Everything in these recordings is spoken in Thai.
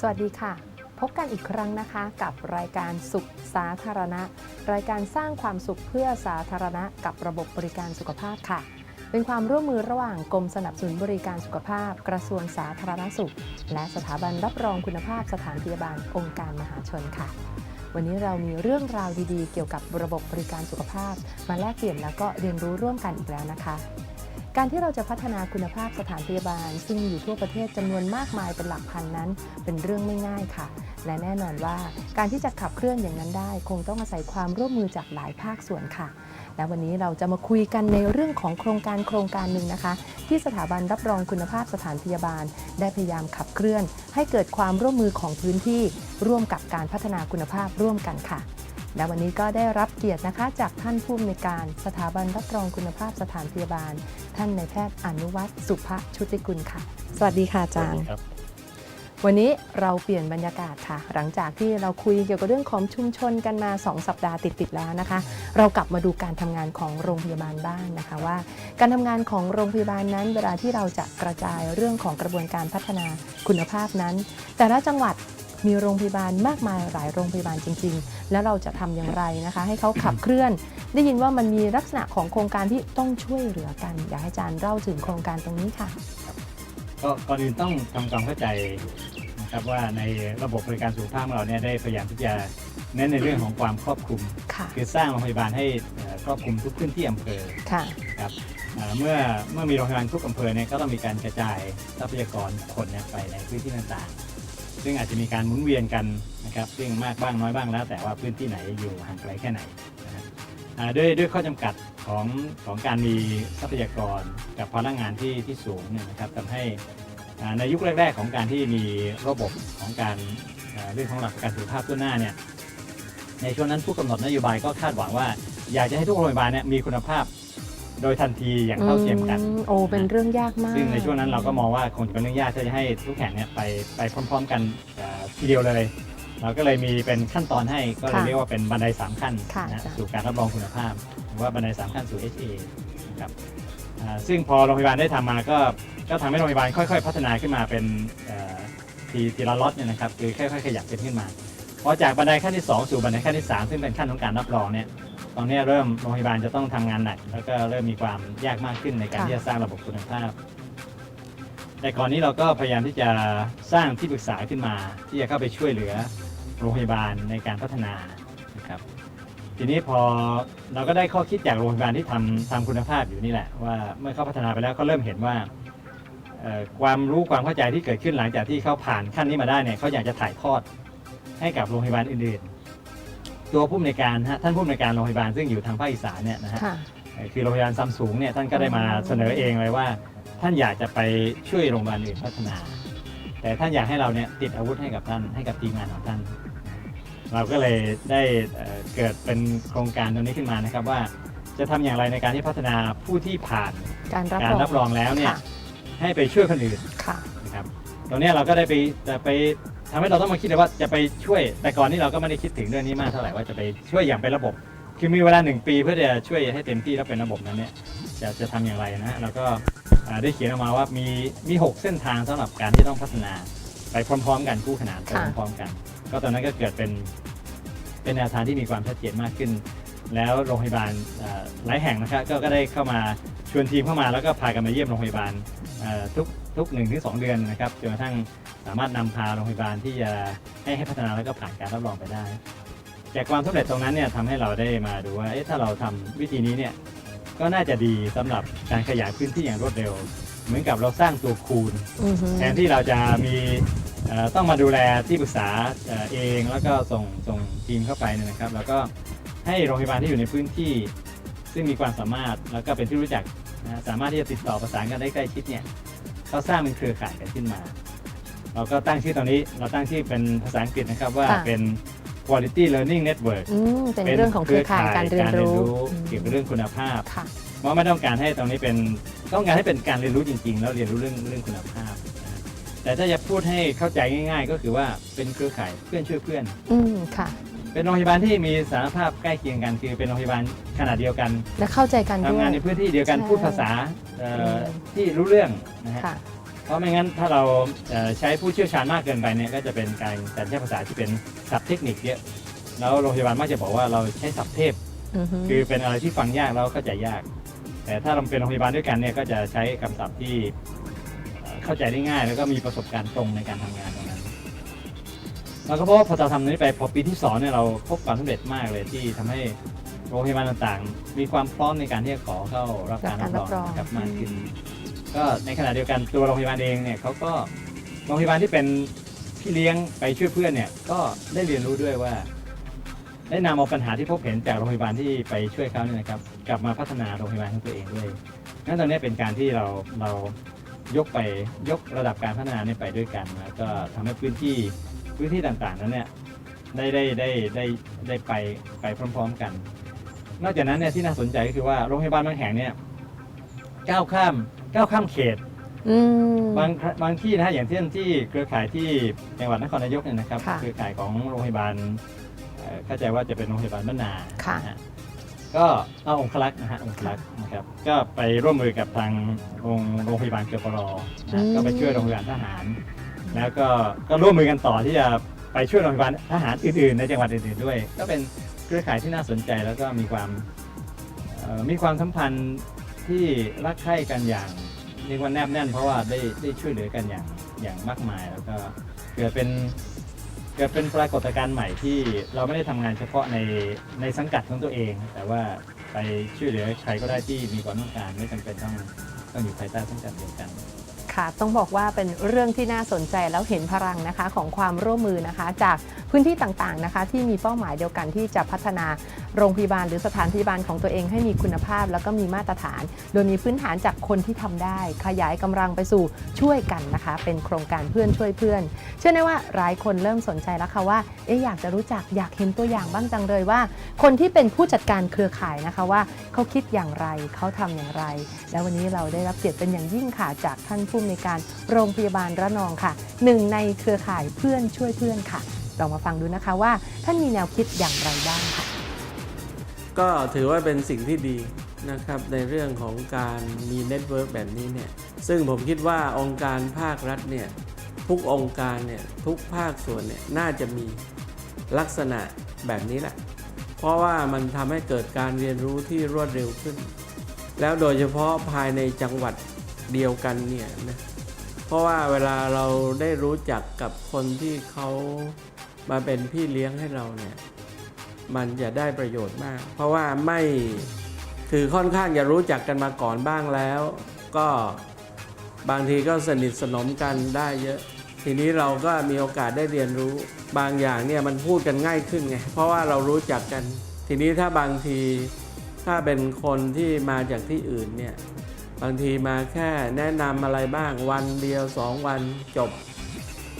สวัสดีค่ะ พบกันอีกครั้งนะคะ กับรายการสุขสาธารณะ รายการสร้างความสุขเพื่อสาธารณะ กับระบบบริการสุขภาพค่ะ เป็นความร่วมมือระหว่างกรมสนับสนุนบริการสุขภาพ กระทรวงสาธารณสุข และสถาบันรับรองคุณภาพสถานพยาบาลองค์การมหาชนค่ะ วันนี้เรามีเรื่องราวดีๆ เกี่ยวกับระบบบริการสุขภาพ มาแลกเปลี่ยนแล้วก็เรียนรู้ร่วมกันอีกแล้วนะคะ การที่เราจะพัฒนาคุณภาพสถานพยาบาล ซึ่งมีอยู่ทั่วประเทศจำนวนมากมายเป็นหลักพันนั้น เป็นเรื่องไม่ง่ายค่ะ และแน่นอนว่าการที่จะขับเคลื่อนอย่างนั้นได้ คงต้องอาศัยความร่วมมือจากหลายภาคส่วนค่ะ และวันนี้เราจะมาคุยกันในเรื่องของโครงการโครงการหนึ่งนะคะ ที่สถาบันรับรองคุณภาพสถานพยาบาล ได้พยายามขับเคลื่อน ให้เกิดความร่วมมือของพื้นที่ ร่วมกับการพัฒนาคุณภาพร่วมกันค่ะ และวันนี้ก็ได้รับเกียรตินะคะ จากท่านผู้อำนวยการสถาบันรับรองคุณภาพสถานพยาบาล ท่านนายแพทย์อนุวัฒน์สุภชุติกุลค่ะ สวัสดีค่ะอาจารย์ครับวันนี้เราเปลี่ยนบรรยากาศค่ะ หลังจากที่เราคุยเกี่ยวกับเรื่องของชุมชนกันมา 2 สัปดาห์ติดๆแล้วนะคะ เรากลับมาดูการทำงานของโรงพยาบาลบ้างนะคะว่า การทำงานของโรงพยาบาลนั้น เวลาที่เราจะกระจายเรื่องของกระบวนการพัฒนาคุณภาพนั้น แต่ละจังหวัด มีโรงพยาบาลมากมายหลายโรงพยาบาลจริง ๆ แล้วเราจะทำอย่างไรนะคะ ให้เขาขับเคลื่อน ได้ยินว่ามันมีลักษณะของโครงการที่ต้องช่วยเหลือกัน อยากให้อาจารย์เล่าถึงโครงการตรงนี้ค่ะก็ก่อนอื่นต้องทำความเข้าใจนะครับว่าในระบบบริการสุขภาพของเราเนี่ยได้พยายามที่จะเน้นในเรื่องของความครอบคลุมค่ะคือสร้างโรงพยาบาลให้เอ่อครอบคลุมทุกพื้นที่อำเภอค่ะนะครับเอ่อเมื่อเมื่อมีโรงพยาบาลทุกอำเภอเนี่ยก็ต้องมีการกระจายทรัพยากรคนเนี่ยไปในพื้นที่ต่างๆ ซึ่งอาจจะมีการหมุนเวียนกันนะครับ ซึ่งมากบ้างน้อยบ้างแล้ว แต่ว่าพื้นที่ไหนอยู่ห่างไกลแค่ไหนนะด้วยด้วยข้อจำกัดของของการมีทรัพยากรกับพลังงานที่ที่สูงเนี่ยนะครับทำให้ในยุคแรก ๆ ของการที่มีระบบของการเรื่องของหลักประกันสุขภาพทั่วหน้าเนี่ยในช่วงนั้นผู้กำหนดนโยบายก็คาดหวังว่า อยากจะให้ทุกโรงพยาบาลเนี่ยมีคุณภาพ โดยทันทีอย่างเท่าเทียมกัน อืมโอ้เป็นเรื่องยากมากซึ่งในช่วงนั้นเราก็มองว่าคงจะเป็นเรื่องยากที่จะให้ทุกแห่งเนี่ยไปไปพร้อม ๆ กันอ่าทีเดียวเลย เราก็เลยมีเป็นขั้นตอนให้ก็เลยค่ะเรียกว่าเป็นบันไดสามขั้นค่ะนะจ้ะสู่การรับรองคุณภาพหรือว่าบันไดสามขั้นสู่ HA นะครับอ่าซึ่งพอโรงพยาบาลได้ทำมาก็ก็ทำให้โรงพยาบาลค่อย ๆ พัฒนาขึ้นมาเป็นเอ่อทีทีละล็อตเนี่ยนะครับคือค่อยๆขยับเป็นขึ้นมา พอจากบันไดขั้นที่ 2 สู่บันไดขั้นที่ 3 ซึ่งเป็นขั้นของการรับรองเนี่ย ตอนนี้เริ่มโรงพยาบาลจะต้องทำงานหนัก แล้วก็เริ่มมีความยากมากขึ้นในการค่ะ ที่จะสร้างระบบคุณภาพ แต่ก่อนนี้เราก็พยายามที่จะสร้างที่ปรึกษาขึ้นมา ที่จะเข้าไปช่วยเหลือโรงพยาบาลในการพัฒนานะครับทีนี้พอเราก็ได้ข้อคิดจากโรงพยาบาลที่ทำทำคุณภาพอยู่นี่แหละ ว่าเมื่อเขาพัฒนาไปแล้วเขาเริ่มเห็นว่าเอ่อความรู้ความเข้าใจที่เกิดขึ้นหลังจากที่เขาผ่านขั้นนี้มาได้เนี่ยเขาอยากจะถ่ายทอดให้กับโรงพยาบาลอื่นๆ ตัวผู้อำนวยการฮะท่านผู้อำนวยการโรงพยาบาลซึ่งอยู่ทางภาคอีสานเนี่ยนะฮะค่ะเอ่อคือโรงพยาบาลซัมซุงเนี่ยท่านก็ได้มาเสนอเองเลยว่า ท่านอยากจะไปช่วยโรงพยาบาลอื่นพัฒนา แต่ท่านอยากให้เราเนี่ยติดอาวุธให้กับท่านให้กับทีมงานของท่าน เราก็เลยได้เอ่อเกิดเป็นโครงการตรงนี้ขึ้นมานะครับว่า จะทำอย่างไรในการที่พัฒนาผู้ที่ผ่านการรับการรองรับรองแล้วเนี่ยค่ะให้ไปช่วยคนอื่น ค่ะ นะครับตรงเนี้ยเราก็ได้ไปจะไป ทำให้เราต้องมาคิดเลยว่าจะไปช่วยแต่ก่อนนี้เราก็ไม่ได้คิดถึงเรื่องนี้มากเท่าไหร่ว่าจะไปช่วยอย่างเป็นระบบ คือมีเวลาหนึ่งปีเพื่อจะช่วยให้เต็มที่แล้วเป็นระบบนั้นเนี่ยจะจะทำอย่างไรนะแล้วก็อ่าได้เขียนออกมาว่ามีมีหกเส้นทางสำหรับการที่ต้องพัฒนาไปพร้อมๆ กันคู่ขนานไปค่ะ พร้อมๆกัน ก็ตอนนั้นก็เกิดเป็นเป็นแนวทางที่มีความชัดเจนมากขึ้น แล้วโรงพยาบาลอ่าหลายแห่งนะครับก็ก็ได้เข้ามาชวนทีมเข้ามาแล้วก็พากันมาเยี่ยมโรงพยาบาลอ่าทุกทุกหนึ่งถึงสองเดือนนะครับจนกระทั่ง สามารถนำพาโรงพยาบาลที่จะให้ให้พัฒนาแล้วก็ผ่านการรับรองไปได้ จากความสำเร็จตรงนั้นเนี่ยทำให้เราได้มาดูว่าเอ๊ะถ้าเราทำวิธีนี้เนี่ยก็น่าจะดีสำหรับการขยายพื้นที่อย่างรวดเร็ว เหมือนกับเราสร้างตัวคูณอือฮึแทนที่เราจะมีเอ่อต้องมาดูแลที่ปรึกษาเอ่อเองแล้วก็ส่งส่งทีมเข้าไปเนี่ยนะครับ แล้วก็ให้โรงพยาบาลที่อยู่ในพื้นที่ ซึ่งมีความสามารถแล้วก็เป็นที่รู้จักนะสามารถที่จะติดต่อประสานกันได้ใกล้ชิดเนี่ยเขาสร้างเป็นเครือข่ายกันขึ้นมา เราก็ตั้งชื่อตอนนี้เราตั้งชื่อเป็นภาษาอังกฤษนะครับว่าค่ะ เป็น quality learning network อืมเป็นเรื่องของเครือข่ายการเรียนรู้เกี่ยวกับเรื่องคุณภาพ ค่ะ เพราะไม่ต้องการให้ตรงนี้เป็นต้องการให้เป็นการเรียนรู้จริง ๆ แล้วเรียนรู้เรื่องเรื่องคุณภาพนะแต่ถ้าจะพูดให้เข้าใจง่าย ๆ ก็คือว่าเป็นเครือข่ายเพื่อนช่วยเพื่อน อืมค่ะ เป็นโรงพยาบาลที่มีสารภาพใกล้เคียงกัน คือเป็นโรงพยาบาลขนาดเดียวกันและเข้าใจกันด้ทำวย งานในพื้นที่เดียวกันใช่พูดภาษาเอ่ออม ที่รู้เรื่องนะฮะ ค่ะ เพราะไม่งั้นถ้าเราเอ่อใช้ผู้เชี่ยวชาญมากเกินไปเนี่ยก็จะเป็นการการใช้ภาษาที่เป็นศัพท์เทคนิคเยอะแล้วโรงพยาบาลมักจะบอกว่าเราใช้ศัพท์เทพอือฮึคือเป็นอะไรที่ฟังยากแล้วเข้าใจยาก แต่ถ้าเราเป็นโรงพยาบาลด้วยกันเนี่ยก็จะใช้คำศัพท์ที่เอ่อเข้าใจได้ง่าย แล้วก็มีประสบการณ์ตรงในการทำงานตรงนั้นเราก็พบว่าพอเราทำตรงนี้ไปพอปีที่สองเนี่ยเราพบความสำเร็จมากเลยที่ทำให้โรงพยาบาลต่างๆ มีความพร้อมในการที่จะขอเข้ารับการรับรองนะครับมากขึ้น ก็ในขณะเดียวกันตัวโรงพยาบาลเองเนี่ยเขาก็โรงพยาบาลที่เป็นพี่เลี้ยงไปช่วยเพื่อนเนี่ยก็ได้เรียนรู้ด้วยว่า ได้นำเอาปัญหาที่พบเห็นจากโรงพยาบาลที่ไปช่วยเขาเนี่ยนะครับ กลับมาพัฒนาโรงพยาบาลของตัวเองด้วยนั่นตอนนี้เป็นการที่เราเรายกไปยกระดับการพัฒนาเนี่ยไปด้วยกันแล้วก็ทำให้พื้นที่พื้นที่ต่างๆนั้นเนี่ยได้ได้ได้ได้ได้ไปไปพร้อม ๆ กัน นอกจากนั้นเนี่ยที่น่าสนใจก็คือว่าโรงพยาบาลบางแห่งเนี่ย ก้าวข้ามก้าวข้ามเขต อืม บางบางที่นะฮะอย่างเช่นที่เครือข่ายที่จังหวัดนครนายกเนี่ยนะครับค่ะเครือข่ายของโรงพยาบาลเอ่อเข้าใจว่าจะเป็นโรงพยาบาลบ้านนาค่ะ นฮก็เอาองคลักษ์นะฮะองคลักษ์นะครับก็ไปร่วมมือกับทางโรงโรงพยาบาลเกปรนะฮะก็ไปช่วยโรงพยาบาลทหาร แล้วก็ก็ร่วมมือกันต่อที่จะไปช่วยโรงพยาบาลทหารอื่นๆในจังหวัดอื่นๆด้วย ก็เป็นเครือข่ายที่น่าสนใจแล้วก็มีความเอ่อมีความสัมพันธ์ ที่รักใคร่กันอย่างเรียกว่าแนบแน่น เพราะว่าได้ได้ช่วยเหลือกันอย่างอย่างมากมาย แล้วก็เกิดเป็นเกิดเป็นปรากฏการณ์ใหม่ที่เราไม่ได้ทำงานเฉพาะในในสังกัดของตัวเอง แต่ว่าไปช่วยเหลือใครก็ได้ที่มีความต้องการไม่จำเป็นต้องต้องอยู่ภายใต้สังกัดเดียวกัน ค่ะ ต้องบอกว่าเป็นเรื่องที่น่าสนใจแล้วเห็นพลังนะคะของความร่วมมือนะคะ จากพื้นที่ต่างๆนะคะ ที่มีเป้าหมายเดียวกันที่จะพัฒนาโรงพยาบาลหรือสถานพยาบาลของตัวเองให้มีคุณภาพ แล้วก็มีมาตรฐาน โดยมีพื้นฐานจากคนที่ทำได้ ขยายกำลังไปสู่ช่วยกันนะคะ เป็นโครงการเพื่อนช่วยเพื่อน เชื่อได้ว่าหลายคนเริ่มสนใจแล้วค่ะว่าเอ๊ะอยากจะรู้จักอยากเห็นตัวอย่างบ้างจังเลยว่า คนที่เป็นผู้จัดการเครือข่ายนะคะว่าเขาคิดอย่างไรเขาทำอย่างไร และวันนี้เราได้รับเกียรติเป็นอย่างยิ่งค่ะจากท่านผู้ำนวยการโรงพยาบาลระนองค่ะหนึ่งในเครือข่ายเพื่อนช่วยเพื่อนค่ะเรามาฟังดูนะคะว่าท่านมีแนวคิดอย่างไรบ้างค่ะ ก็ถือว่าเป็นสิ่งที่ดีนะครับในเรื่องของการมีเน็ตเวิร์กแบบนี้เนี่ยซึ่งผมคิดว่าองค์การภาครัฐเนี่ยทุกองค์การเนี่ยทุกภาคส่วนเนี่ยน่าจะมีลักษณะแบบนี้แหละ เพราะว่ามันทำให้เกิดการเรียนรู้ที่รวดเร็วขึ้น แล้วโดยเฉพาะภายในจังหวัด เดียวกันเนี่ยนะเพราะว่าเวลาเราได้รู้จักกับคนที่เขามาเป็นพี่เลี้ยงให้เราเนี่ยมันจะได้ประโยชน์มาก เพราะว่าไม่คือค่อนข้างจะรู้จักกันมาก่อนบ้างแล้ว ก็บางทีก็สนิทสนมกันได้เยอะ ทีนี้เราก็มีโอกาสได้เรียนรู้ บางอย่างเนี่ยมันพูดกันง่ายขึ้นไงเพราะว่าเรารู้จักกัน ทีนี้ถ้าบางทีถ้าเป็นคนที่มาจากที่อื่นเนี่ย บางทีมาแค่แนะนำอะไรบ้างวันเดียวสองวันจบ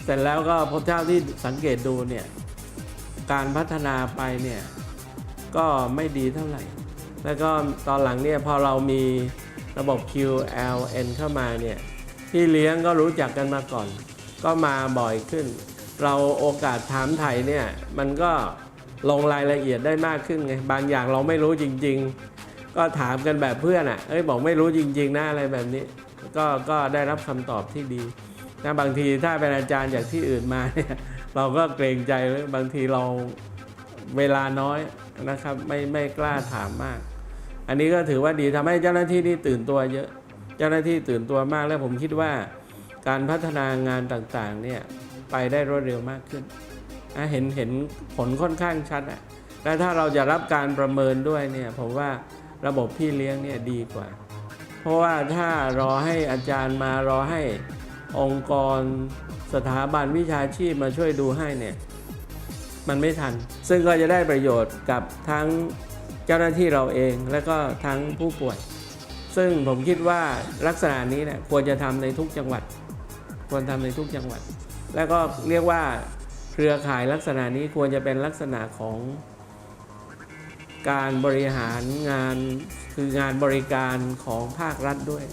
เสร็จแล้วก็พอเจ้าที่สังเกตดูเนี่ยการพัฒนาไปเนี่ยก็ไม่ดีเท่าไหร่ แล้วก็ตอนหลังเนี่ยพอเรามีระบบ QLN เข้ามาเนี่ยที่เลี้ยงก็รู้จักกันมาก่อน ก็มาบ่อยขึ้น เราโอกาสถามไถ่เนี่ยมันก็ลงรายละเอียดได้มากขึ้นไงบางอย่างเราไม่รู้จริง ๆ ก็ถามกันแบบเพื่อนอะ่ะ เอ้ยบอกไม่รู้จริง ๆนะอะไรแบบนี้ ก็ก็ได้รับคำตอบที่ดีนะบางทีถ้าเป็นอาจารย์จากที่อื่นมาเนี่ยเราก็เกรงใจเลยบางทีเราเวลาน้อยนะครับ ไม่ไม่กล้าถามมาก อันนี้ก็ถือว่าดีทำให้เจ้าหน้าที่นี่ตื่นตัวเยอะ เจ้าหน้าที่ตื่นตัวมากแล้วผมคิดว่า การพัฒนางานต่างๆเนี่ยไปได้รวดเร็วมากขึ้นนะเห็นเห็นผลค่อนข้างชัดอะและถ้าเราจะรับการประเมินด้วยเนี่ยผมว่า ระบบพี่เลี้ยงเนี่ยดีกว่า เพราะว่าถ้ารอให้อาจารย์มารอให้องค์กรสถาบันวิชาชีพมาช่วยดูให้เนี่ยมันไม่ทัน ซึ่งก็จะได้ประโยชน์กับทั้งเจ้าหน้าที่เราเองและก็ทั้งผู้ป่วย ซึ่งผมคิดว่าลักษณะนี้เนี่ยควรจะทำในทุกจังหวัด ควรทำในทุกจังหวัด แล้วก็เรียกว่าเครือข่ายลักษณะนี้ควรจะเป็นลักษณะของ การบริหารงานคืองานบริการของภาครัฐด้วย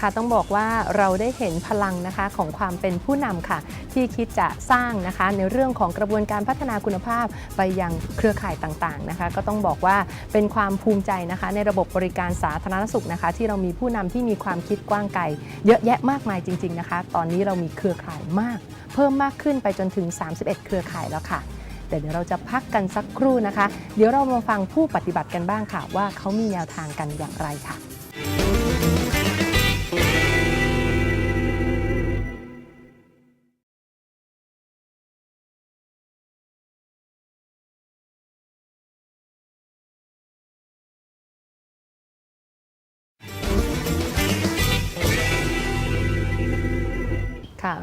ค่ะต้องบอกว่าเราได้เห็นพลังนะคะของความเป็นผู้นำค่ะ ที่คิดจะสร้างนะคะ ในเรื่องของกระบวนการพัฒนาคุณภาพไปยังเครือข่ายต่างๆนะคะ ก็ต้องบอกว่าเป็นความภูมิใจนะคะ ในระบบบริการสาธารณสุขนะคะ ที่เรามีผู้นำที่มีความคิดกว้างไกลเยอะแยะมากมายจริง ๆนะคะ ตอนนี้เรามีเครือข่ายมาก เพิ่มมากขึ้นไปจนถึง 31 เครือข่ายแล้วค่ะ แต่เดี๋ยวเราจะพักกันสักครู่นะคะ เดี๋ยวเรามาฟังผู้ปฏิบัติกันบ้างค่ะ ว่าเขามีแนวทางกันอย่างไรค่ะ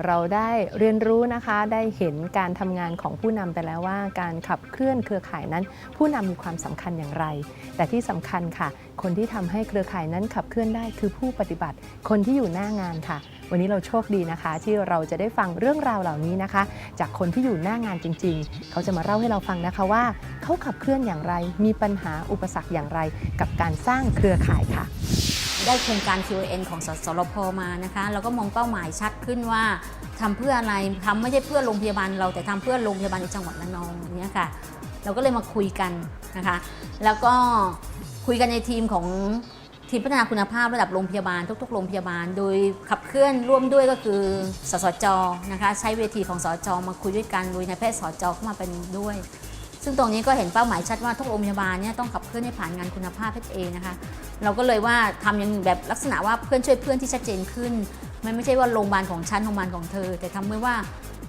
เราได้เรียนรู้นะคะได้เห็นการทำงานของผู้นำไปแล้วว่า การขับเคลื่อนเครือข่ายนั้น ผู้นำมีความสำคัญอย่างไร แต่ที่สำคัญค่ะ คนที่ทำให้เครือข่ายนั้นขับเคลื่อนได้คือผู้ปฏิบัติ คนที่อยู่หน้างานค่ะ วันนี้เราโชคดีนะคะ ที่เราจะได้ฟังเรื่องราวเหล่านี้นะคะ จากคนที่อยู่หน้างานจริง ๆ เขาจะมาเล่าให้เราฟังนะคะว่า เขาขับเคลื่อนอย่างไร มีปัญหาอุปสรรคอย่างไร กับการสร้างเครือข่ายค่ะ ได้โครงการ QN ของสสรพมานะคะ เราก็มองเป้าหมายชัดขึ้นว่าทำเพื่ออะไรทำไม่ใช่เพื่อโรงพยาบาลเราแต่ทำเพื่อโรงพยาบาลในจังหวัดระนองอย่างเนี้ยค่ะ เราก็เลยมาคุยกันนะคะ แล้วก็คุยกันในทีมของทีมพัฒนาคุณภาพระดับโรงพยาบาลทุกๆโรงพยาบาล โดยขับเคลื่อนร่วมด้วยก็คือสสจนะคะ ใช้เวทีของสสจมาคุยด้วยกันโดยนายแพทย์สจเข้ามาเป็นด้วย ซึ่งตรงนี้ก็เห็นเป้าหมายชัดว่าทุกโรงพยาบาลเนี่ยต้องขับเคลื่อนให้ผ่านงานคุณภาพเพชเองนะคะ เราก็เลยว่าทำอย่างแบบลักษณะว่าเพื่อนช่วยเพื่อนที่ชัดเจนขึ้น มันไม่ใช่ว่าโรงพยาบาลของฉันโรงพยาบาลของเธอ แต่ทำเพื่อว่า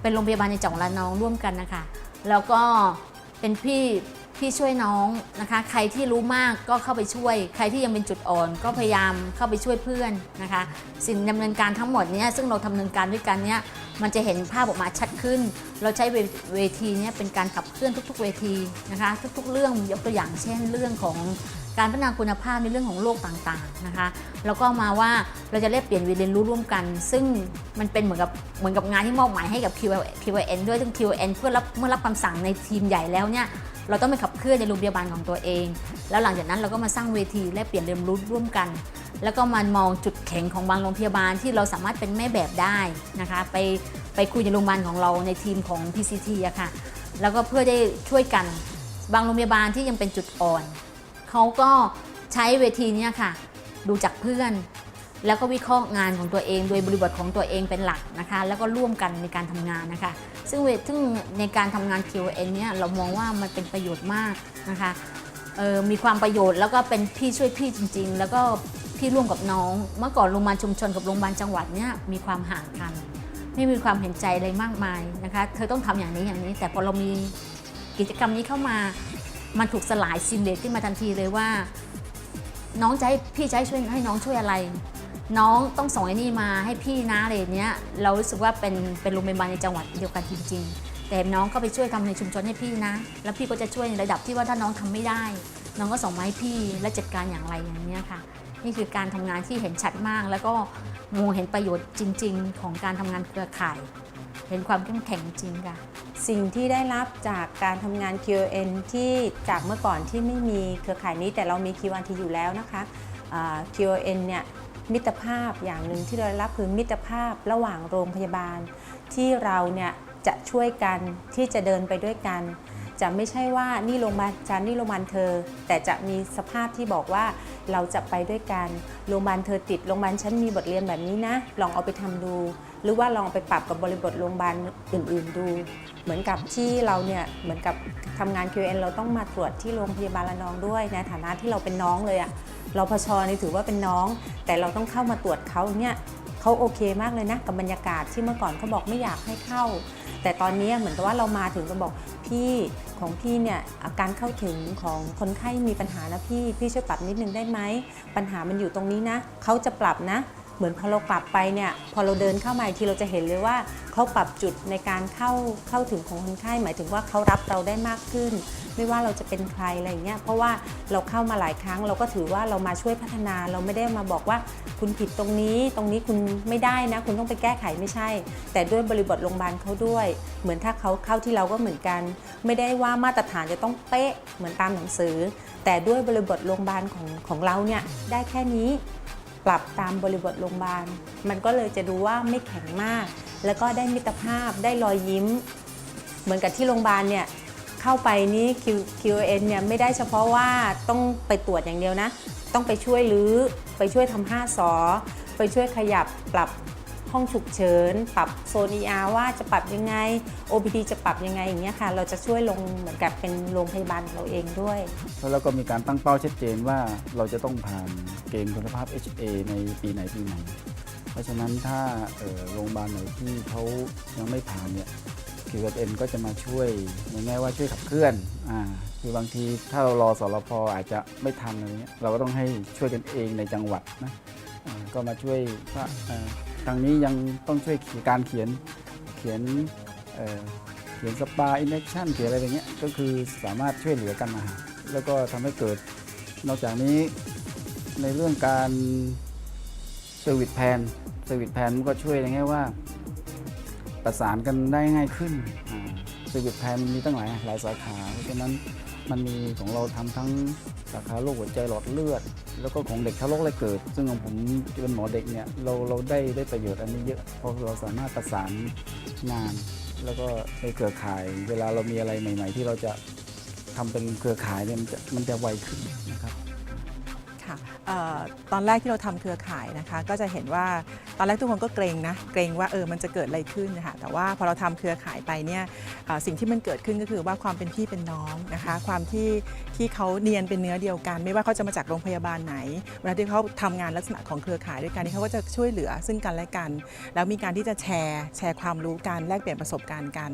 เป็นโรงพยาบาลในจังหวัดระนองร่วมกันนะคะ แล้วก็เป็นพี่ พี่ช่วยน้องนะคะ ใครที่รู้มากก็เข้าไปช่วย ใครที่ยังเป็นจุดอ่อน ก็พยายามเข้าไปช่วยเพื่อนนะคะ สิ่งดำเนินการทั้งหมดเนี้ยซึ่งเราทำเนินการด้วยกันเนี้ยมันจะเห็นภาพออกมาชัดขึ้น เราใช้เวเวทีเนี้ยเป็นการขับเคลื่อนทุก ๆ เวทีนะคะ ทุก ๆ เรื่องยกตัวอย่างเช่น เรื่องของ การพัฒนาคุณภาพในเรื่องของโรคต่างๆนะคะแล้วก็มาว่าเราจะแลกเปลี่ยนเรียนรู้ร่วมกัน ซึ่งมันเป็นเหมือนกับเหมือนกับงานที่มอบหมายให้กับ QN ด้วยซึ่ง QN เพื่อรับเมื่อรับคำสั่งในทีมใหญ่แล้วเนี่ยเราต้องไปขับเคลื่อนในโรงพยาบาลของตัวเอง แล้วหลังจากนั้นเราก็มาสร้างเวทีแลกเปลี่ยนเรียนรู้ร่วมกัน แล้วก็มามองจุดแข็งของบางโรงพยาบาลที่เราสามารถเป็นแม่แบบได้นะคะไปไปคุยในโรงพยาบาลของเราในทีมของ PCT อะค่ะแล้วก็เพื่อได้ช่วยกันบางโรงพยาบาลที่ยังเป็นจุดอ่อน เขาก็ใช้เวทีนี้ค่ะ ดูจากเพื่อน แล้วก็วิเคราะห์งานของตัวเอง โดยบริบทของตัวเองเป็นหลักนะคะ แล้วก็ร่วมกันในการทำงานนะคะ ซึ่งเวซึ่งในการทำงาน QN เนี่ยเรามองว่ามันเป็นประโยชน์มากนะคะมีความประโยชน์แล้วก็เป็นพี่ช่วยพี่จริง ๆ แล้วก็พี่ร่วมกับน้อง เมื่อก่อนโรงพยาบาลชุมชนกับโรงพยาบาลจังหวัดเนี่ยมีความห่างกัน ไม่มีความเห็นใจอะไรมากมายนะคะ เธอต้องทำอย่างนี้อย่างนี้ แต่พอเรามีกิจกรรมนี้เข้ามา มันถูกสลายซิมเลตขึ้นมาทันทีเลยว่า น้องจะให้พี่จะให้ช่วยให้น้องช่วยอะไร น้องต้องส่งไอ้นี่มาให้พี่นะอะไรเนี้ยเรารู้สึกว่าเป็นเป็นโรงพยาบาลในจังหวัดเดียวกันจริง ๆ แต่น้องก็ไปช่วยทำในชุมชนให้พี่นะ แล้วพี่ก็จะช่วยในระดับที่ว่าถ้าน้องทำไม่ได้ น้องก็ส่งมาให้พี่และจัดการอย่างไรอย่างเนี้ยค่ะ นี่คือการทำงานที่เห็นชัดมากแล้วก็มองเห็นประโยชน์จริง ๆ ของการทำงานเครือข่าย เห็นความเข้มแข็งจริงค่ะ สิ่งที่ได้รับจากการทำงาน QN ที่จากเมื่อก่อนที่ไม่มีเครือข่ายนี้แต่เรามี Q1T อยู่แล้วนะคะอ่า QN เนี่ยมิตรภาพอย่างหนึ่งที่เราได้รับคือมิตรภาพระหว่างโรงพยาบาล ที่เราเนี่ยจะช่วยกันที่จะเดินไปด้วยกัน จะไม่ใช่ว่านี่โรงพยาบาลฉันนี่โรงพยาบาลเธอ แต่จะมีสภาพที่บอกว่าเราจะไปด้วยกันโรงพยาบาลเธอติดโรงพยาบาลฉันมีบทเรียนแบบนี้นะ ลองเอาไปทำดู หรือว่าลองไปปรับกับบริบทโรงพยาบาลอื่น ๆ ดู เหมือนกับที่เราเนี่ยเหมือนกับทำงาน QN เราต้องมาตรวจที่โรงพยาบาลระนองด้วยในฐานะที่เราเป็นน้องเลยอะเราพชนี่ถือว่าเป็นน้อง แต่เราต้องเข้ามาตรวจเขาเนี่ย เขาโอเคมากเลยนะกับบรรยากาศที่เมื่อก่อนเขาบอกไม่อยากให้เข้า แต่ตอนนี้เหมือนกับว่าเรามาถึงก็บอกพี่ของพี่เนี่ยอาการเข้าถึงของคนไข้มีปัญหานะพี่พี่ช่วยปรับนิดนึงได้ไหมปัญหามันอยู่ตรงนี้นะเขาจะปรับนะ เหมือนพอเรากลับไปเนี่ยพอเราเดินเข้ามาอีกทีเราจะเห็นเลยว่าเขาปรับจุดในการเข้าเข้าถึงของคนไข้หมายถึงว่าเขารับเราได้มากขึ้น ไม่ว่าเราจะเป็นใครอะไรอย่างเงี้ยเพราะว่าเราเข้ามาหลายครั้ง เราก็ถือว่าเรามาช่วยพัฒนาเราไม่ได้มาบอกว่าคุณผิดตรงนี้ตรงนี้คุณไม่ได้นะ คุณต้องไปแก้ไขไม่ใช่ แต่ด้วยบริบทโรงพยาบาลเขาด้วย เหมือนถ้าเขาเข้าที่เราก็เหมือนกัน ไม่ได้ว่ามาตรฐานจะต้องเป๊ะเหมือนตามหนังสือ แต่ด้วยบริบทโรงพยาบาลของของเราเนี่ยได้แค่นี้ ปรับตามบริบทโรงพยาบาล มันก็เลยจะดูว่าไม่แข็งมาก แล้วก็ได้มิตรภาพได้รอยยิ้ม เหมือนกับที่โรงพยาบาลเนี่ยเข้าไปนี้ Q QN เนี่ยไม่ได้เฉพาะว่าต้องไปตรวจอย่างเดียวนะ ต้องไปช่วยรื้อไปช่วยทำห้าสอ ไปช่วยขยับปรับ ห้องฉุกเฉิน ปรับโซน ER ว่าจะปรับยังไง OPD จะปรับยังไงอย่างเงี้ยค่ะ เราจะช่วยลงเหมือนกับเป็นโรงพยาบาลเราเองด้วย แล้วเราก็มีการตั้งเป้าชัดเจนว่าเราจะต้องผ่านเกณฑ์คุณภาพ HA ในปีไหนปีไหน เพราะฉะนั้นถ้าโรงพยาบาลไหนที่เขายังไม่ผ่านเนี่ย QN ก็จะมาช่วยในแง่ว่าช่วยขับเคลื่อนอ่าคือบางทีถ้าเรารอสรพอาจจะไม่ทันอะไรเงี้ยเราก็ต้องให้ช่วยกันเองในจังหวัดนะก็มาช่วยว่า ทางนี้ยังต้องช่วยขียนการเขียนเขียนเเขียนสปาอินเนคชั่นเขียนอะไรอย่างเงี้ยก็คือสามารถช่วยเหลือกันมา แล้วก็ทำให้เกิด นอกจากนี้ในเรื่องการเซอร์วิสแพนเซอร์วิสแพนก็ช่วยในแง่ว่า ประสานกันได้ง่ายขึ้นเซอร์วิสแพนมีตั้งหลายหลายสาขา เพราะฉะนั้นมันมีของเราทำทั้งาขาโรคหัวใจหลอดเลือด แล้วก็ของเด็กทารกแรกเกิด ซึ่งของผมที่เป็นหมอเด็กเนี่ยเราเราได้ได้ประโยชน์อันนี้เยอะเพราะเราสามารถประสานงาน แล้วก็ในเครือข่าย เวลาเรามีอะไรใหม่ ๆ ที่เราจะทำเป็นเครือข่ายเนี่ยมันจะมันจะไวขึ้นนะครับ ค่ะออตอนแรกที่เราทำเครือข่ายนะคะ ก็จะเห็นว่าตอนแรกทุกคนก็เกรงนะเกรงว่าเออมันจะเกิดอะไรขึ้นนะคะแต่ว่าพอเราทำเครือข่ายไปเนี่ยสิ่งที่มันเกิดขึ้นก็คือว่าความเป็นพี่เป็นน้องนะคะ ความที่ที่เขาเนียนเป็นเนื้อเดียวกัน ไม่ว่าเขาจะมาจากโรงพยาบาลไหนเวลาที่เขาทำงานลักษณะของเครือข่ายด้วยกันนี่เขาก็จะช่วยเหลือซึ่งกันและกัน แล้วมีการที่จะแชร์แชร์ความรู้กันแลกเปลี่ยนประสบการณ์กัน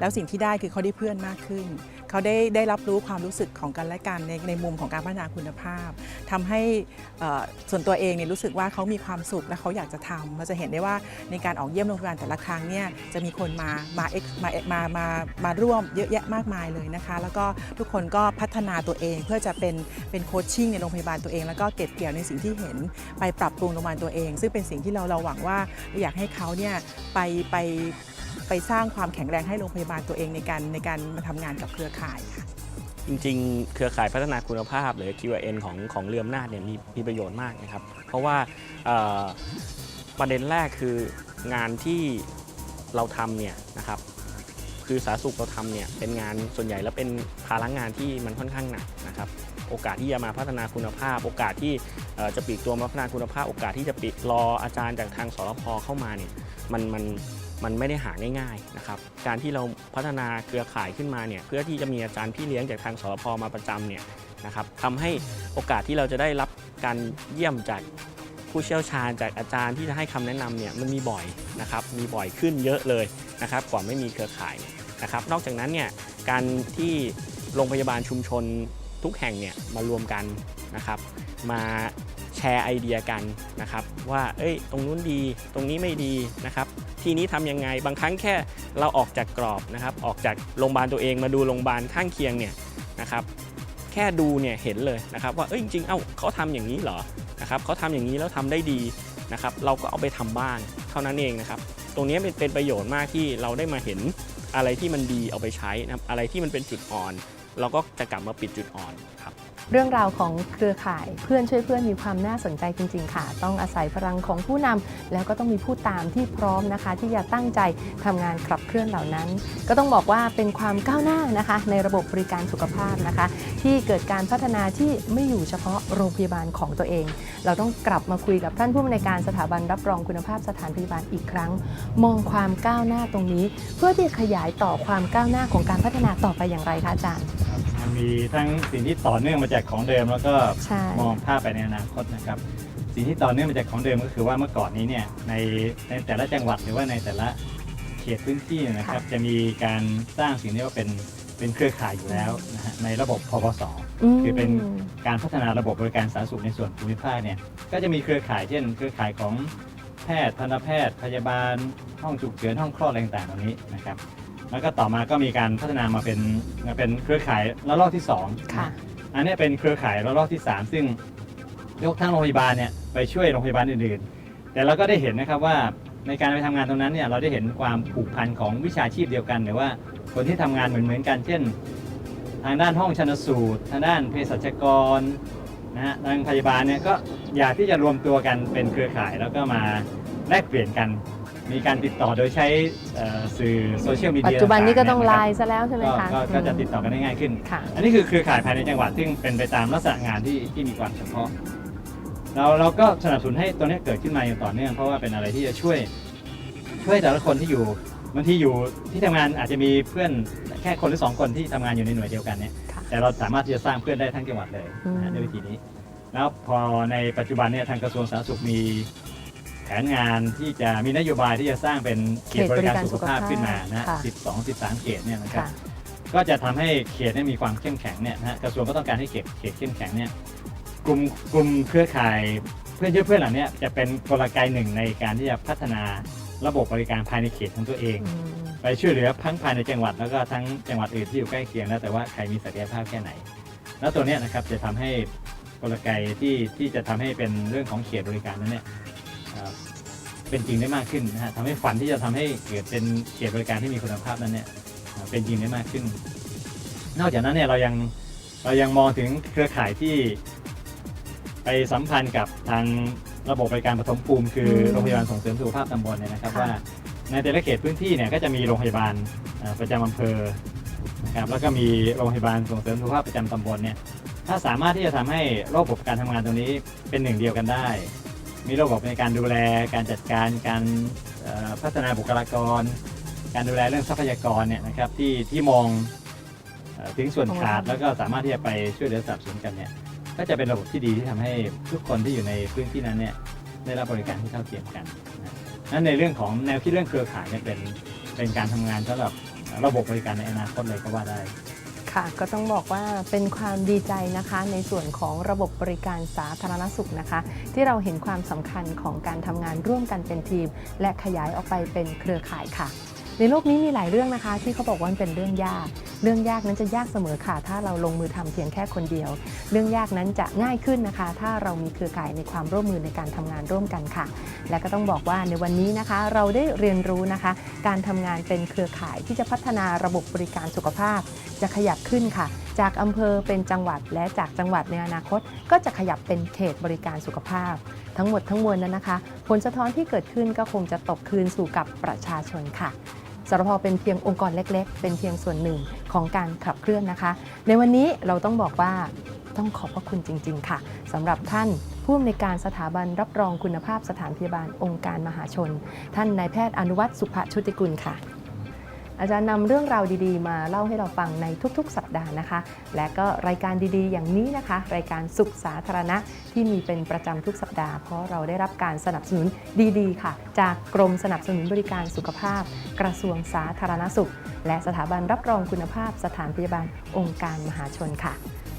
แล้วสิ่งที่ได้คือเขาได้เพื่อนมากขึ้นเขาได้ได้รับรู้ความรู้สึกของกันและกันในในมุมของการพัฒนาคุณภาพทำให้ส่วนตัวเองเนี่ยรู้สึกว่าเขามีความสุขและเขาอยากจะทำเราจะเห็นได้ว่าในการออกเยี่ยมโรงพยาบาลแต่ละครั้งเนี่ยจะมีคนมามา X มามามามาร่วมเยอะแยะมากมายเลยนะคะ แล้วก็ทุกคนก็พัฒนาตัวเองเพื่อจะเป็นเป็นโคชชิ่งในโรงพยาบาลตัวเอง แล้วก็เก็บเกี่ยวในสิ่งที่เห็นไปปรับปรุงโรงพยาบาลตัวเอง ซึ่งเป็นสิ่งที่เราเราหวังว่าอยากให้เขาเนี่ยไปไป ไปสร้างความแข็งแรงให้โรงพยาบาลตัวเองในการในการมาทำงานกับเครือข่ายค่ะ จริงๆ เครือข่ายพัฒนาคุณภาพ หรือ QN ของของเรืออำนาจเนี่ยมีมีประโยชน์มากนะครับ เพราะว่าประเด็นแรกคืองานที่เราทำเนี่ยนะครับคือสาธารณสุขเราทำเนี่ยเป็นงานส่วนใหญ่แล้วเป็นภาระงานที่มันค่อนข้างหนักนะครับโอกาสที่จะมาพัฒนาคุณภาพ โอกาสที่จะปลีกตัวมาพัฒนาคุณภาพ โอกาสที่จะปิดรออาจารย์จากทางสรพเข้ามาเนี่ยมันมัน มันไม่ได้หาง่ายๆนะครับการที่เราพัฒนาเครือข่ายขึ้นมาเนี่ยเพื่อที่จะมีอาจารย์พี่เลี้ยงจากทางสรพมาประจำเนี่ยนะครับทำให้โอกาสที่เราจะได้รับการเยี่ยมจากผู้เชี่ยวชาญจากอาจารย์ที่จะให้คำแนะนำเนี่ยมันมีบ่อยนะครับมีบ่อยขึ้นเยอะเลยนะครับก่อนไม่มีเครือข่ายนะครับนอกจากนั้นเนี่ยการที่โรงพยาบาลชุมชนทุกแห่งเนี่ยมารวมกันนะครับมา ร์ไอเดียกันนะครับว่าเอ้ยตรงนู้นดีตรงนี้ไม่ดีนะครับทีนี้ทำยังไงบางครั้งแค่เราออกจากกรอบนะครับออกจากโรงพยาบาลตัวเองมาดูโรงพยาบาลข้างเคียงเนี่ยนะครับแค่ดูเนี่ยเห็นเลยนะครับว่าเอ้ยจริงๆเอ้าเขาทำอย่างนี้เหรอนะครับเขาทำอย่างนี้แล้วทำได้ดีนะครับเราก็เอาไปทำบ้างเท่านั้นเองนะครับตรงนี้เป็นประโยชน์มากที่เราได้มาเห็นอะไรที่มันดีเอาไปใช้นะครับอะไรที่มันเป็นจุดอ่อน เราก็จะกลับมาปิดจุดอ่อน เรื่องราวของเครือข่ายเพื่อนช่วยเพื่อนมีความน่าสนใจจริง ๆ ค่ะ ต้องอาศัยพลังของผู้นำแล้วก็ต้องมีผู้ตามที่พร้อมนะคะ ที่จะตั้งใจทำงานขับเคลื่อนเหล่านั้น ก็ต้องบอกว่าเป็นความก้าวหน้านะคะ ในระบบบริการสุขภาพนะคะ ที่เกิดการพัฒนาที่ไม่อยู่เฉพาะโรงพยาบาลของตัวเอง เราต้องกลับมาคุยกับท่านผู้อำนวยการสถาบันรับรองคุณภาพสถานพยาบาลอีกครั้ง มองความก้าวหน้าตรงนี้ เพื่อที่จะขยายต่อความก้าวหน้าของการพัฒนาต่อไปอย่างไรคะอาจารย์ มันมีทั้งสิ่งที่ต่อเนื่องมาจากของเดิมแล้วก็ใช่ มองภาพไปในอนาคตนะครับ สิ่งที่ต่อเนื่องมาจากของเดิมก็คือว่าเมื่อก่อนนี้เนี่ยในในแต่ละจังหวัดหรือว่าในแต่ละเขตพื้นที่นะครับ จะมีการสร้างสิ่งที่ว่าเป็นเป็นเครือข่ายอยู่แล้วนะฮะในระบบพปสคือเป็น การพัฒนาระบบบริการสาธารณสุขในส่วนภูมิภาคเนี่ยก็จะมีเครือข่ายเช่น เครือข่ายของแพทย์ทันตแพทย์ พยาบาล ห้องฉุกเฉินห้องคลอดอะไรต่างๆเหล่านี้นะครับ แล้วก็ต่อมาก็มีการพัฒนามาเป็นมาเป็นเครือข่ายระลอกที่สองค่ะ อันเนี้ยเป็นเครือข่ายระลอกที่3ซึ่งยกทั้งโรงพยาบาลเนี่ยไปช่วยโรงพยาบาลอื่นๆ แต่เราก็ได้เห็นนะครับว่าในการไปทำงานตรงนั้นเนี่ยเราได้เห็นความผูกพันของวิชาชีพเดียวกัน หรือว่าคนที่ทำงานเหมือนๆกัน เช่น ทางด้านห้องชันสูตร ทางด้านเภสัชกรนะฮะทางพยาบาลเนี่ยก็อยากที่จะรวมตัวกันเป็นเครือข่ายแล้วก็มาแลกเปลี่ยนกัน มีการติดต่อโดยใช้เอ่อสื่อโซเชียลมีปัเดีจยจุบันนี้ก็ต้องไลต่าๆน์ซะแล้วใช่ไหมเนี่ยคะนะครับก็ก็ก็จะติดต่อกันได้ง่ายขึ้น ค่ะ อันนี้คือเครือข่ายภายในจังหวัดซึ่งเป็นไปตามลักษณะงานที่ที่มีความเฉพาะเราเราก็สนับสนุนให้ตัวนี้เกิดขึ้นมาอย่างต่อเนื่องเพราะว่าเป็นอะไรที่จะช่วยช่วยแต่ละคนที่อยู่บางทีอยู่ที่ทำงานอาจจะมีเพื่อนแค่คนหรือสองคนที่ทำงานอยู่ในหน่วยเดียวกันเนี่ยค่ะแต่เราสามารถที่จะสร้างเพื่อนได้ทั้งจังหวัดเลยนะฮะอืม ด้วยวิธีนี้ แล้วพอในปัจจุบันเนี่ยทางกระทรวงสาธารณสุขมี แผนงานที่จะมีนโยบายที่จะสร้างเป็นเขตบริการสุขภาพขึ้นมานะ ค่ะ 12 13 เขตเนี่ยนะครับ ค่ะก็จะทำให้เขตเนี่ยมีความเข้มแข็งเนี่ยนะฮะกระทรวงก็ต้องการให้เขตเขตเข้มแข็งเนี่ยกลุ่มกลุ่มเครือข่ายเพื่อนเชื่อเพื่อนเหล่านี้จะเป็นกลไกหนึ่งในการที่จะพัฒนาระบบบริการภายในเขตของตัวเอง อืมไปช่วยเหลือทั้งภายในจังหวัดแล้วก็ทั้งจังหวัดอื่นที่อยู่ใกล้เคียงแล้วแต่ว่าใครมีศักยภาพแค่ไหน แล้วตัวเนี้ยนะครับจะทำให้กลไกที่ที่จะทำให้เป็นเรื่องของเขตบริการนั้นเนี่ย เอ่อเป็นจริงได้มากขึ้นนะฮะทำให้ฝันที่จะทำให้เกิดเป็นเขตบริการที่มีคุณภาพนั้นเนี่ยเอ่อเป็นจริงได้มากขึ้น นอกจากนั้นเนี่ยเรายังเรายังมองถึงเครือข่ายที่ไปสัมพันธ์กับทางระบบบริการปฐมภูมิคือโรงพยาบาลส่งเสริมสุขภาพตำบลเนี่ยนะครับว่าในแต่ละเขตพื้นที่เนี่ยก็จะมีโรงพยาบาลเอ่อประจำอำเภอนะครับแล้วก็มีโรงพยาบาลส่งเสริมสุขภาพประจำตำบลเนี่ยถ้าสามารถที่จะทำให้ระบบการทำงานตรงนี้เป็นหนึ่งเดียวกันได้ มีระบบในการดูแลการจัดการการเอ่อพัฒนาบุคลากร การดูแลเรื่องทรัพยากรเนี่ยนะครับที่ที่มองเอ่อถึงส่วนขาดแล้วก็สามารถที่จะไปช่วยเหลือสนับสนุนกันเนี่ยก็จะเป็นระบบที่ดีที่ทำให้ทุกคนที่อยู่ในพื้นที่นั้นเนี่ยได้รับบริการที่เท่าเทียมกันนะนั้นในเรื่องของแนวคิดเรื่องเครือข่ายเนี่ยเป็นเป็นการทำงานสำหรับระบบบริการในอนาคตเลยก็ว่าได้ ค่ะก็ต้องบอกว่าเป็นความดีใจนะคะในส่วนของระบบบริการสาธารณสุขนะคะ ที่เราเห็นความสำคัญของการทำงานร่วมกันเป็นทีม และขยายออกไปเป็นเครือข่ายค่ะ ในโลกนี้มีหลายเรื่องนะคะ ที่เขาบอกว่ามันเป็นเรื่องยาก เรื่องยากนั้นจะยากเสมอค่ะ ถ้าเราลงมือทำเพียงแค่คนเดียว เรื่องยากนั้นจะง่ายขึ้นนะคะ ถ้าเรามีเครือข่ายในความร่วมมือในการทำงานร่วมกันค่ะ และก็ต้องบอกว่าในวันนี้นะคะ เราได้เรียนรู้นะคะ การทำงานเป็นเครือข่ายที่จะพัฒนาระบบบริการสุขภาพ จะขยับขึ้นค่ะ จากอำเภอเป็นจังหวัดและจากจังหวัดในอนาคต ก็จะขยับเป็นเขตบริการสุขภาพ ทั้งหมดทั้งมวลนั้นนะคะ ผลสะท้อนที่เกิดขึ้นก็คงจะตกคืนสู่กับประชาชนค่ะ สรพเป็นเพียงองค์กรเล็ก ๆ เป็นเพียงส่วนหนึ่งของการขับเคลื่อนนะคะ ในวันนี้เราต้องบอกว่าต้องขอบพระคุณจริง ๆ ค่ะสำหรับท่านผู้อำนวยการสถาบันรับรองคุณภาพสถานพยาบาลองค์การมหาชน ท่านนายแพทย์อนุวัตรสุภชุติกุลค่ะ อาจารย์นำเรื่องราวดีๆ มาเล่าให้เราฟังในทุกๆ สัปดาห์นะคะ และก็รายการดีๆ อย่างนี้นะคะ รายการสุขสาธารณะที่มีเป็นประจำทุกสัปดาห์ เพราะเราได้รับการสนับสนุนดีๆ ค่ะ จากกรมสนับสนุนบริการสุขภาพ กระทรวงสาธารณสุข และสถาบันรับรองคุณภาพสถานพยาบาลองค์การมหาชนค่ะ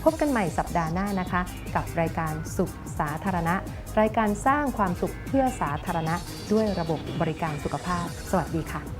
พบกันใหม่สัปดาห์หน้านะคะ กับรายการสุขสาธารณะ รายการสร้างความสุขเพื่อสาธารณะ ด้วยระบบบริการสุขภาพ สวัสดีค่ะ